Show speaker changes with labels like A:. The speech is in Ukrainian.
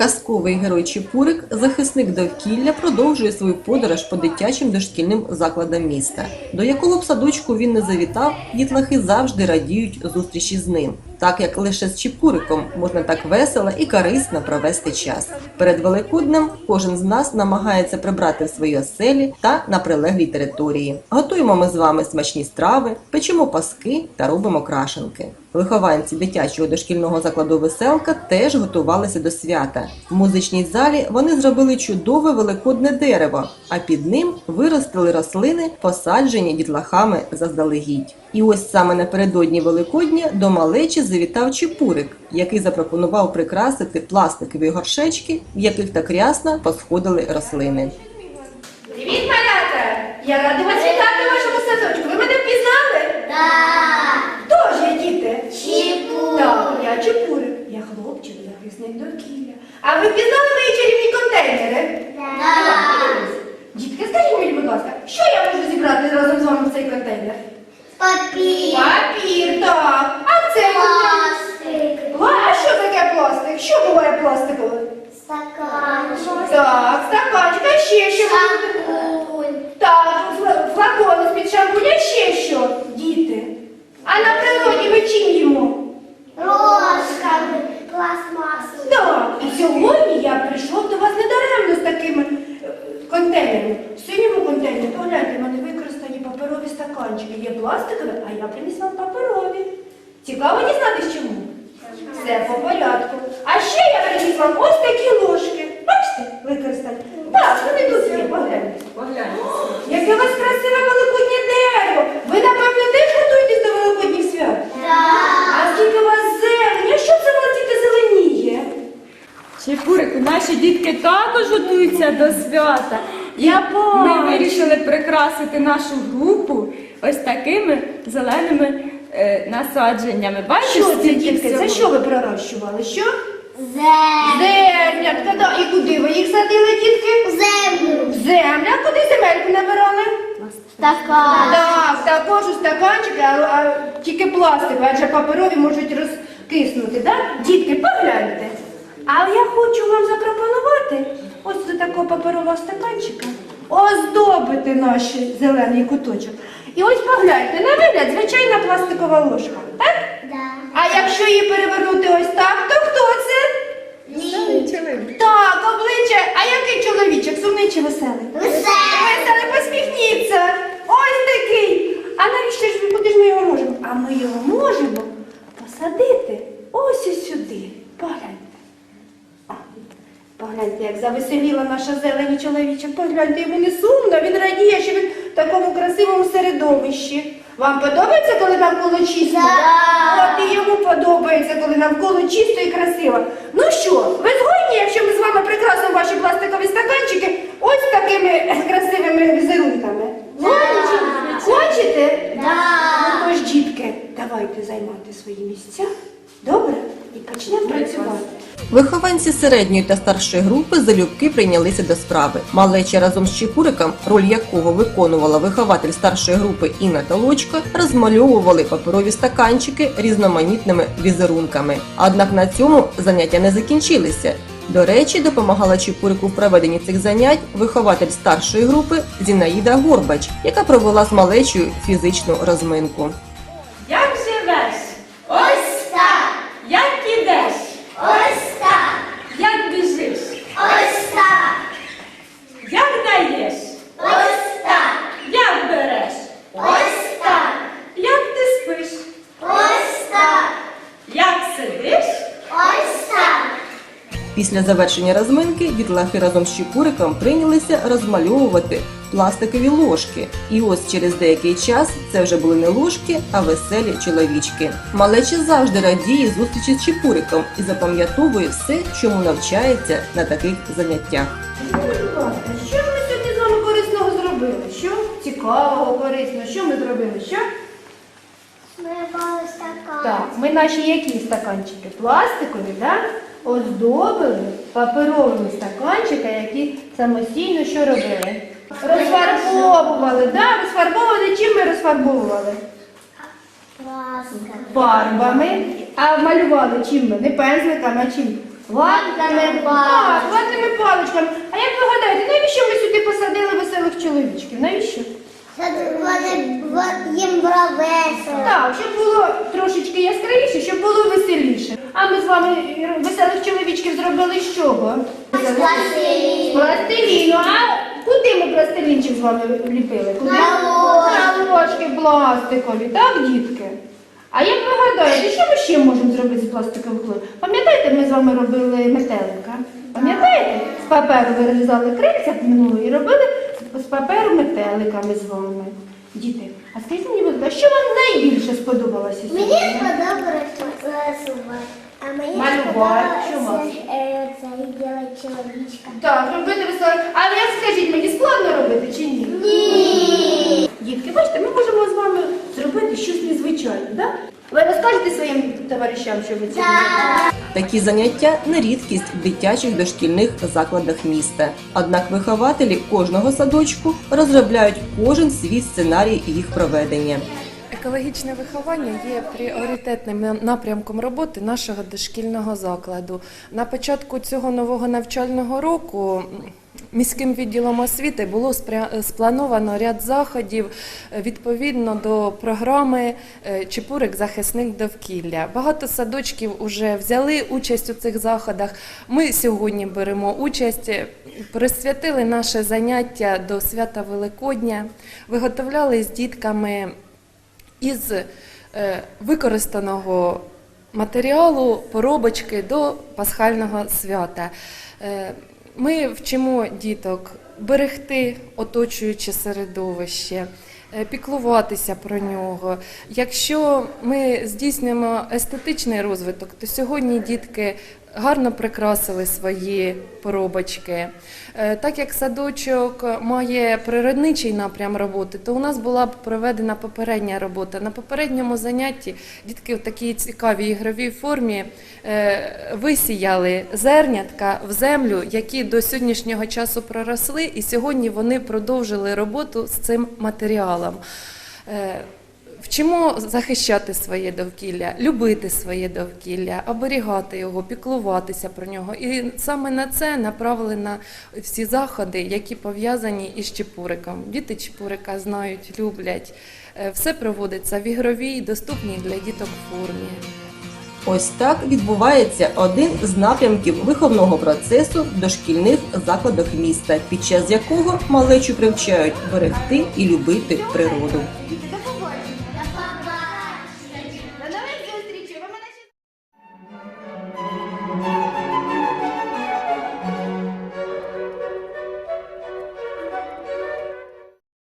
A: Казковий герой Чіпурик, захисник довкілля, продовжує свою подорож по дитячим дошкільним закладам міста. До якого б садочку він не завітав, дітлахи завжди радіють зустрічі з ним, так як лише з Чепуриком можна так весело і корисно провести час. Перед Великоднем кожен з нас намагається прибрати в свої оселі та на прилеглій території. Готуємо ми з вами смачні страви, печемо паски та робимо крашенки. Вихованці дитячого дошкільного закладу веселка теж готувалися до свята. В музичній залі вони зробили чудове великодне дерево, а під ним виростили рослини, посаджені дітлахами заздалегідь. І ось саме напередодні Великодня до малечі завітав Чепурик, який запропонував прикрасити пластикові горшечки, в яких так рясно посходили рослини.
B: Привіт, малята! Я рада вас вітати в вашому садочку. Ви мене впізнали?
C: Так,
B: Хто ж я, діти?
C: Чепурик.
B: Так, я Чепурик. Я хлопчик, захисник довкілля. А ви впізнали мої чарівні контейнери?
C: Так.
B: Дітки, скажіть мені, будь ласка, що я можу зібрати разом з вами в цей контейнер?
C: папір,
B: Папір, так. А це
C: пластик,
B: Ла, А що таке пластик? Що буває пластикове?
C: стаканчик,
B: Так, стаканчик, а ще що?
C: шампунь,
B: Так, фла- флакони з-під шампуня, ще що? Діти. А на природі ви чим їмо?
C: ложками, пластмасою.
B: Так, і сьогодні я прийшов до вас недаремно з такими е, контейнерами. В синьому контейнері, погляньте, в мене використані паперові стаканчики. Є пластикові, а я приніс вам паперові. Цікаво дізнатись чому? Все по порядку. А ще я приніс вам ось такі ложки. Бачите, використані. Так, вони тут є, погляньте. Яке у вас красиве великоднє дерево. Ви, напевно, теж готуєтесь до великодніх свят? А скільки у вас зелені? Що це тільки зеленіє?
D: Чепурику, наші дітки також готуються до свята.
B: Я бачу.
D: ми вирішили прикрасити нашу групу ось такими зеленими е, насадженнями. Бачиш,
B: Що це,
D: скільки
B: дітки? Це
D: всього?
B: що ви пророщували? Що? Землятка, да. І куди ви їх садили, дітки? В
C: Землю.
B: землю. А куди земельку набирали?
C: Стакан.
B: Так, також у стаканчики, а, а тільки пластикові, адже паперові можуть розкиснути, да? Дітки, погляньте. А я хочу вам запропонувати ось до такого паперового стаканчика оздобити наш зелений куточок. І ось погляньте, на вигляд звичайна пластикова ложка, так?
C: Да.
B: А якщо її перевернути ось так, то хто це? Так, обличчя. А який чоловічок? Сумний чи веселий?
C: Веселий.
B: Веселий, посміхніться. Ось такий. А навіщо ж ми куди ж ми його можемо? А ми його можемо посадити ось ось сюди. Погляньте. А, Погляньте, як завеселіла наша зелені чоловічок. Погляньте, йому не сумно, він радіє, що він такому красивому середовищі. Вам подобається, коли навколо чисто?
C: Да.
B: От і йому подобається, коли навколо чисто і красиво. Ну що, ви згодні, якщо ми з вами прикрасимо ваші пластикові стаканчики ось такими красивими візерунками? Згодні? Хочете?
C: Да.
B: Ну тож, дітки, давайте займати свої місця. Добре? І почнемо працювати.
A: Вихованці середньої та старшої групи залюбки прийнялися до справи. Малеча разом з Чепуриком, роль якого виконувала вихователь старшої групи Інна Толочко, розмальовували паперові стаканчики різноманітними візерунками. Однак на цьому заняття не закінчилися. До речі, допомагала Чепурику в проведенні цих занять вихователь старшої групи Зінаїда Горбач, яка провела з малечою фізичну розминку.
D: Як живеш?
C: Ось так.
D: Як ідеш?
C: Ось так.
D: Як біжиш?
C: Ось так.
D: Як даєш?
C: Ось так.
D: Як береш?
C: Ось так.
D: Як ти спиш?
C: Ось так.
D: Як сидиш?
C: Ось так.
A: Після завершення розминки дітлахи разом з Чепуриком прийнялися розмальовувати пластикові ложки. І ось через деякий час це вже були не ложки, а веселі чоловічки. Малеча завжди радіє зустрічі з Чепуриком і запам'ятовує все, чому навчається на таких заняттях.
B: Будь ласка, що ж ми сьогодні з вами корисного зробили? Що цікавого, корисного? Що ми зробили? Що?
C: Смивали стакан.
B: Так, ми наші які стаканчики? Пластикові, да? Оздобили паперовими стаканчики, які самостійно що робили? Розфарбовували, да? Розфарбовували. Чим ми розфарбовували? Фарбами. А малювали чим ми? Не пензликами, а чим?
C: Ватними
B: Так, ватними паличками. А як ви гадаєте, навіщо ми сюди посадили веселих чоловічків? Навіщо?
C: Вони їм було весело.
B: Так, щоб було трошечки яскравіше, щоб веселіше. А ми з вами веселих чоловічків зробили з чого? З
C: Пластилін.
B: пластиліну. А куди ми пластилінчик з вами ліпили? Куди?
C: На ложки.
B: Пластикові, так, дітки? А як ви гадаєте, що ми ще можемо зробити з пластикових ложок? Пам'ятаєте, ми з вами робили метелика? Пам'ятаєте? З паперу вирізали крильця минулого і робили з паперу метелика ми з вами. Діти, а скажіть мені, будь ласка, що вам найбільше сподобалося
C: Мені
B: сьогодні?
C: сподобалось рисувати. А мені сподобалося е, це робити чоловічка.
B: Так, робити весело. Але скажіть, мені складно робити чи ні?
C: Ні.
B: Дітки, бачите, ми можемо з вами зробити щось незвичайне, так? Ви розкажете своїм товаришам, що ви це робите?
A: Такі заняття не рідкість в дитячих дошкільних закладах міста. Однак вихователі кожного садочку розробляють кожен свій сценарій їх проведення.
E: Екологічне виховання є пріоритетним напрямком роботи нашого дошкільного закладу. На початку цього нового навчального року міським відділом освіти було сплановано ряд заходів е, відповідно до програми е, Чепурик захисник довкілля. Багато садочків вже взяли участь у цих заходах. Ми сьогодні беремо участь. е, Присвятили наше заняття до свята Великодня, виготовляли з дітками із е, використаного матеріалу поробочки до пасхального свята. Ми вчимо діток берегти оточуюче середовище. е, Піклуватися про нього. Якщо ми здійснюємо естетичний розвиток, то сьогодні дітки гарно прикрасили свої поробочки. Е, Так як садочок має природничий напрям роботи, то у нас була б проведена попередня робота. На попередньому занятті дітки в такій цікавій ігровій формі е, висіяли зернятка в землю, які до сьогоднішнього часу проросли, і сьогодні вони продовжили роботу з цим матеріалом. Вчимо захищати своє довкілля, любити своє довкілля, оберігати його, піклуватися про нього. І саме на це направлено всі заходи, які пов'язані із Чепуриком. Діти Чепурика знають, люблять. Е, Все проводиться в ігровій, доступній для діток формі.
A: Ось так відбувається один з напрямків виховного процесу в дошкільних закладах міста, під час якого малечу привчають берегти і любити природу.